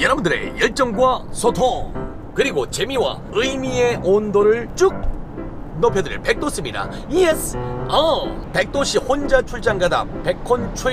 여러분들의 열정과 소통 그리고 재미와 의미의 온도를 쭉 높여드릴 백도스입니다. 예스. 어, 백도씨 혼자 출장 가다 백콘출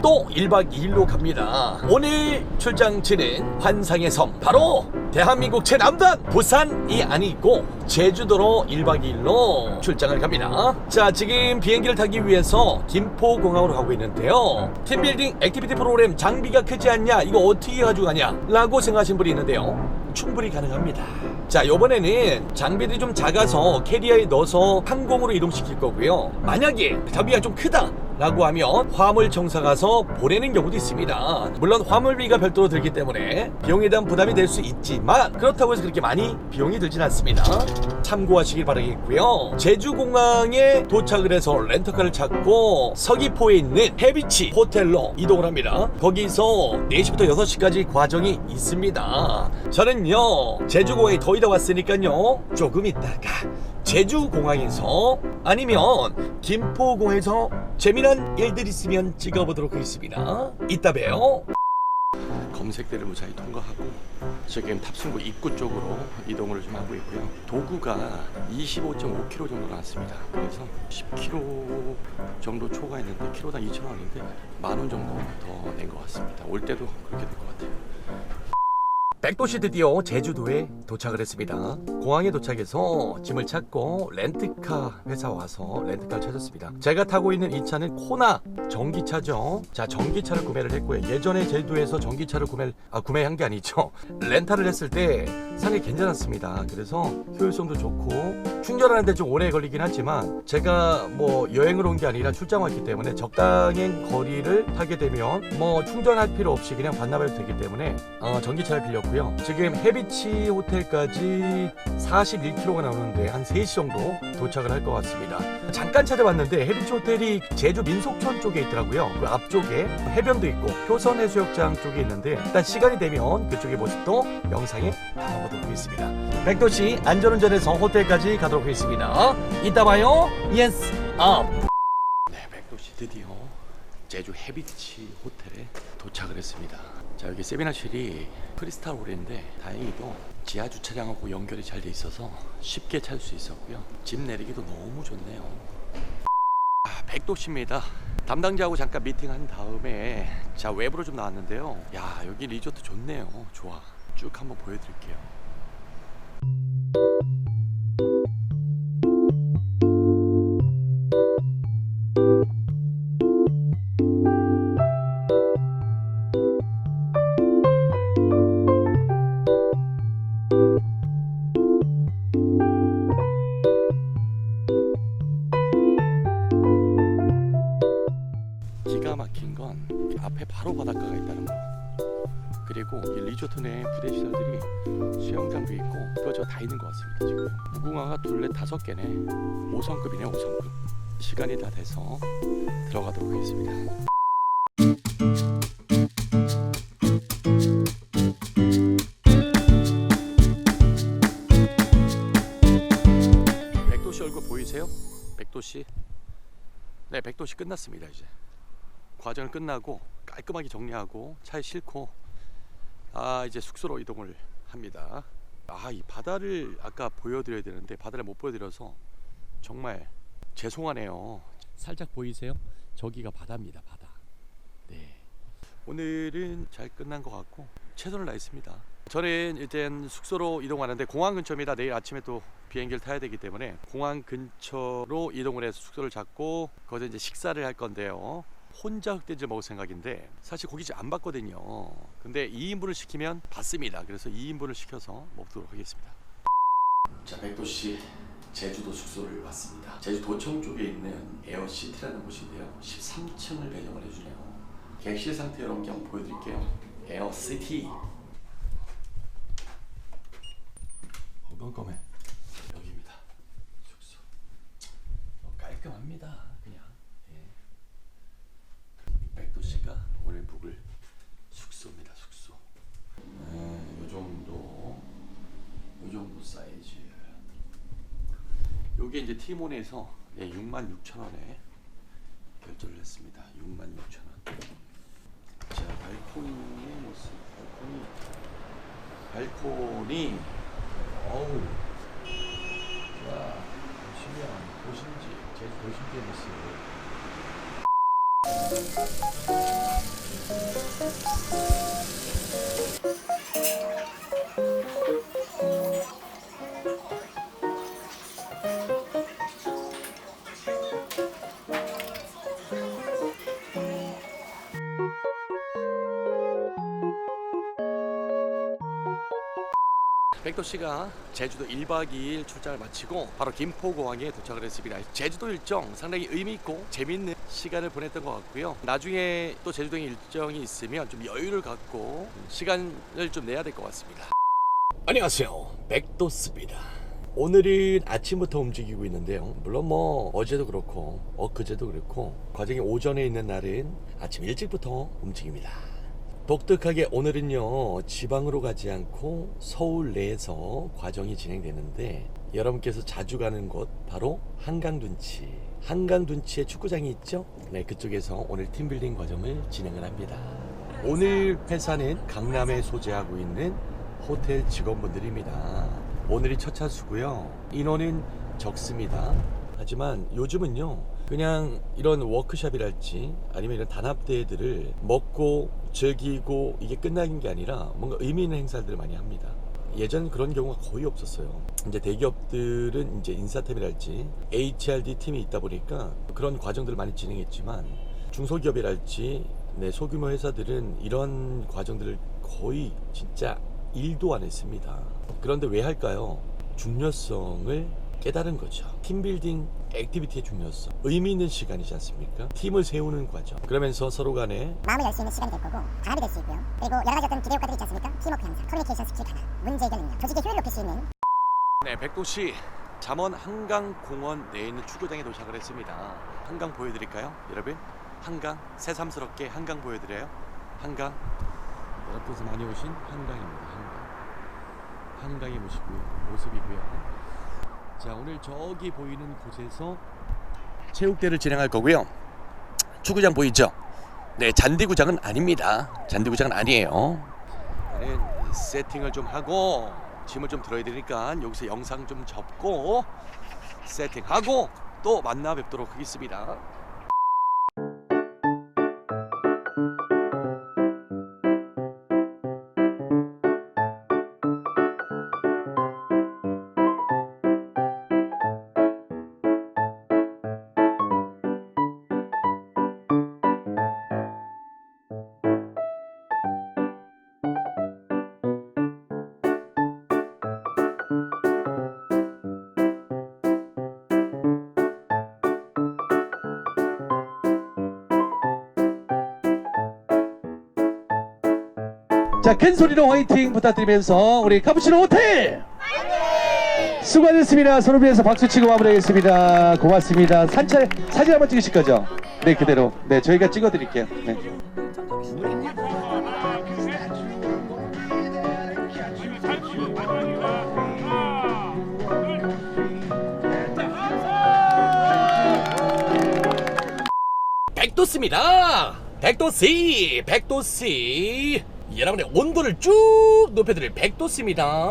또 1박 2일로 갑니다. 오늘 출장지는 환상의 섬 바로 대한민국 최남단 부산이 아니고 제주도로 1박 2일로 출장을 갑니다. 자, 지금 비행기를 타기 위해서 김포공항으로 가고 있는데요. 팀빌딩 액티비티 프로그램 장비가 크지 않냐? 이거 어떻게 가지고 가냐? 라고 생각하신 분이 있는데요. 충분히 가능합니다. 자, 요번에는 장비들이 좀 작아서 캐리어에 넣어서 항공으로 이동시킬 거고요. 만약에 장비가 좀 크다. 라고 하면 화물 정사 가서 보내는 경우도 있습니다. 물론 화물비가 별도로 들기 때문에 비용에 대한 부담이 될 수 있지만 그렇다고 해서 그렇게 많이 비용이 들진 않습니다. 참고하시길 바라겠고요. 제주공항에 도착을 해서 렌터카를 찾고 서귀포에 있는 해비치 호텔로 이동을 합니다. 거기서 4시부터 6시까지 과정이 있습니다. 저는요 제주공항에 더 이다 왔으니까요 조금 있다가 제주공항에서 아니면 김포공항에서 재미난 일들 있으면 찍어보도록 하겠습니다. 이따 봬요. 검색대를 무사히 통과하고 지금 탑승구 입구 쪽으로 이동을 좀 하고 있고요. 도구가 25.5kg 정도 나왔습니다. 그래서 10kg 정도 초과했는데 키로당 2,000원인데 만 원 정도 더 낸 것 같습니다. 올 때도 그렇게 같아요. 백도시 드디어 제주도에 도착을 했습니다. 공항에 도착해서 짐을 찾고 렌트카 회사 와서 렌트카를 찾았습니다. 제가 타고 있는 이 차는 코나 전기차죠. 자, 전기차를 구매를 했고요. 예전에 제주도에서 전기차를 구매 아 구매한 게 아니죠. 렌탈을 했을 때 상당히 괜찮았습니다. 그래서 효율성도 좋고 충전하는데 좀 오래 걸리긴 하지만 제가 뭐 여행을 온 게 아니라 출장 왔기 때문에 적당한 거리를 타게 되면 뭐 충전할 필요 없이 그냥 반납해도 되기 때문에 어, 전기차를 빌렸고 요. 지금 해비치 호텔까지 41km가 나오는데 한 3시 정도 도착을 할 것 같습니다. 잠깐 찾아봤는데 해비치 호텔이 제주 민속촌 쪽에 있더라고요. 그 앞쪽에 해변도 있고 표선 해수욕장 쪽에 있는데 일단 시간이 되면 그쪽의 모습도 영상에 담아보도록 하겠습니다. 백도시 안전운전해서 호텔까지 가도록 하겠습니다. 이따 봐요. 예스 업. 네, 백도시 드디어 제주 해비치 호텔에 도착을 했습니다. 자 여기 세미나실이 크리스탈 홀인데 다행히도 지하 주차장하고 연결이 잘 돼 있어서 쉽게 찾을 수 있었고요. 집 내리기도 너무 좋네요. 아, 백도시입니다. 담당자하고 잠깐 미팅한 다음에 자 외부로 좀 나왔는데요. 야 여기 리조트 좋네요. 좋아. 쭉 한번 보여드릴게요. 앞에 바로 바닷가가 있다는 거. 그리고 이 리조트 내 부대 시설들이 수영장도 있고 이거저 다 있는 것 같습니다 지금. 무궁화가 둘레 다섯 개네. 5성급이네 5성급. 시간이 다 돼서 들어가도록 하겠습니다. 백도시 얼굴 보이세요? 백도시. 네, 백도시 끝났습니다 이제. 과정을 끝나고 깔끔하게 정리하고 차에 싣고 아 이제 숙소로 이동을 합니다. 아 이 바다를 아까 보여드려야 되는데 바다를 못 보여드려서 정말 죄송하네요. 살짝 보이세요? 저기가 바다입니다. 바다. 네. 오늘은 잘 끝난 것 같고 최선을 다했습니다. 저는 일단 숙소로 이동하는데 공항 근처입니다. 내일 아침에 또 비행기를 타야 되기 때문에 공항 근처로 이동을 해서 숙소를 잡고 거기서 이제 식사를 할 건데요. 혼자 흑돼지 먹을 생각인데 사실 고깃집 안 받거든요. 근데 2인분을 시키면 받습니다. 그래서 2인분을 시켜서 먹도록 하겠습니다. 자, 백도시 제주도 숙소를 왔습니다. 제주 도청 쪽에 있는 에어시티라는 곳인데요. 13층을 배정을 해주네요. 객실 상태 여러분께 한번 보여드릴게요. 에어시티. 어, 깜깜해. 여기입니다. 숙소. 어, 깔끔합니다. 그냥. 예. 백도시가 오늘 묵을 숙소입니다. 숙소. 네, 요 정도. 요 정도 사이즈. 요게 이제 티몬에서 네, 66,000원에 결제를 했습니다. 66,000원. 자, 발코니의 모습. 발코니 발코니 어우 자 보시면 도심지 제주 도심지에 있어 백도 씨가 제주도 1박 2일 출장을 마치고 바로 김포공항에 도착을 했습니다. 제주도 일정 상당히 의미 있고 재밌는 시간을 보냈던 것 같고요. 나중에 또 제주도에 일정이 있으면 좀 여유를 갖고 시간을 좀 내야 될 것 같습니다. 안녕하세요. 백도스입니다. 오늘은 아침부터 움직이고 있는데요. 물론 뭐 어제도 그렇고 엊그제도 그렇고 과정이 오전에 있는 날은 아침 일찍부터 움직입니다. 독특하게 오늘은요 지방으로 가지 않고 서울 내에서 과정이 진행되는데 여러분께서 자주 가는 곳 바로 한강둔치. 한강둔치에 축구장이 있죠? 네 그쪽에서 오늘 팀빌딩 과정을 진행을 합니다. 오늘 회사는 강남에 소재하고 있는 호텔 직원분들입니다. 오늘이 첫 차수고요. 인원은 적습니다 하지만 요즘은요 그냥 이런 워크숍이랄지 아니면 이런 단합대회들을 먹고 즐기고 이게 끝나는 게 아니라 뭔가 의미 있는 행사들을 많이 합니다. 예전 그런 경우가 거의 없었어요. 이제 대기업들은 이제 인사팀이랄지 HRD 팀이 있다 보니까 그런 과정들을 많이 진행했지만 중소기업이랄지 네, 소규모 회사들은 이런 과정들을 거의 진짜 일도 안 했습니다. 그런데 왜 할까요? 중요성을 깨달은 거죠. 팀빌딩 액티비티의 중요성. 의미 있는 시간이지 않습니까? 팀을 세우는 과정. 그러면서 서로 간에 마음을 열 수 있는 시간이 될 거고 단합이 될 수 있고요. 그리고 여러 가지 어떤 기대 효과들이 있지 않습니까? 팀워크 향상, 커뮤니케이션 스킬 강화, 문제 해결 능력, 조직의 효율을 높일 수 있는 네, 백도시 잠원 한강공원 내에 있는 축구장에 도착을 했습니다. 한강 보여드릴까요? 여러분? 한강 새삼스럽게 한강 보여드려요. 한강 여러분께서 많이 오신 한강입니다. 한강 한강의 모습이고요. 모습이고요. 자 오늘 저기 보이는 곳에서 체육대를 진행할 거고요. 축구장 보이죠? 네, 잔디구장은 아닙니다. 잔디구장은 아니에요. 세팅을 좀 하고 짐을 좀 들어야 되니까 여기서 영상 좀 접고 세팅하고 또 만나 뵙도록 하겠습니다. 자, 큰 소리로 화이팅 부탁드리면서 우리 카푸치노 호텔! 수고하셨습니다. 서로 위해서 박수 치고 마무리하겠습니다. 고맙습니다. 산책, 사진 한번 찍으실 거죠? 네, 그대로. 네, 저희가 찍어 드릴게요. 네. 백도스입니다. 백도씨, 백도씨. 여러분의 온도를 쭉 높여드릴 백도씨입니다.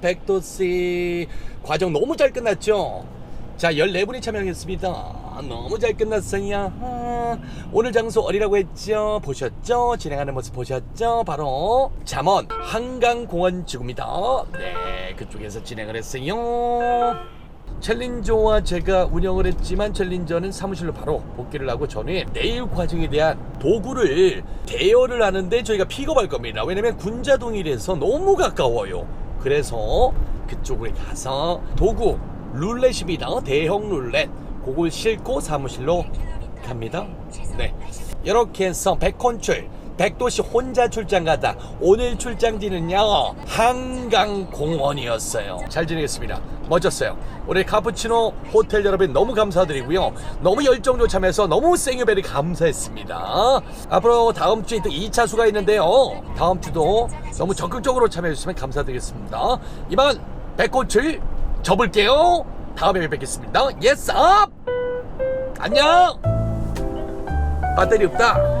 백도씨. 과정 너무 잘 끝났죠? 자, 14분이 참여하겠습니다. 너무 잘 끝났어요. 아, 오늘 장소 어디라고 했죠? 보셨죠? 진행하는 모습 보셨죠? 바로 잠원 한강공원 지구입니다. 네, 그쪽에서 진행을 했어요. 챌린저와 제가 운영을 했지만 챌린저는 사무실로 바로 복귀를 하고 저는 내일 과정에 대한 도구를 대여를 하는데 저희가 픽업할 겁니다. 왜냐면 군자동이라서 너무 가까워요. 그래서 그쪽으로 가서 도구 룰렛입니다. 대형 룰렛. 그걸 싣고 사무실로 갑니다. 네. 이렇게 해서 백콘출 백도시 혼자 출장 가다 오늘 출장지는요 한강공원이었어요. 잘 지내겠습니다. 멋졌어요. 우리 카푸치노 호텔 여러분 너무 감사드리고요. 너무 열정적으로 참여해서 너무 생유베리 감사했습니다. 앞으로 다음 주에 또 2차 수가 있는데요. 다음 주도 너무 적극적으로 참여해 주시면 감사드리겠습니다. 이만 백꽃을 접을게요. 다음에 뵙겠습니다. 예스 업 안녕! 배터리 없다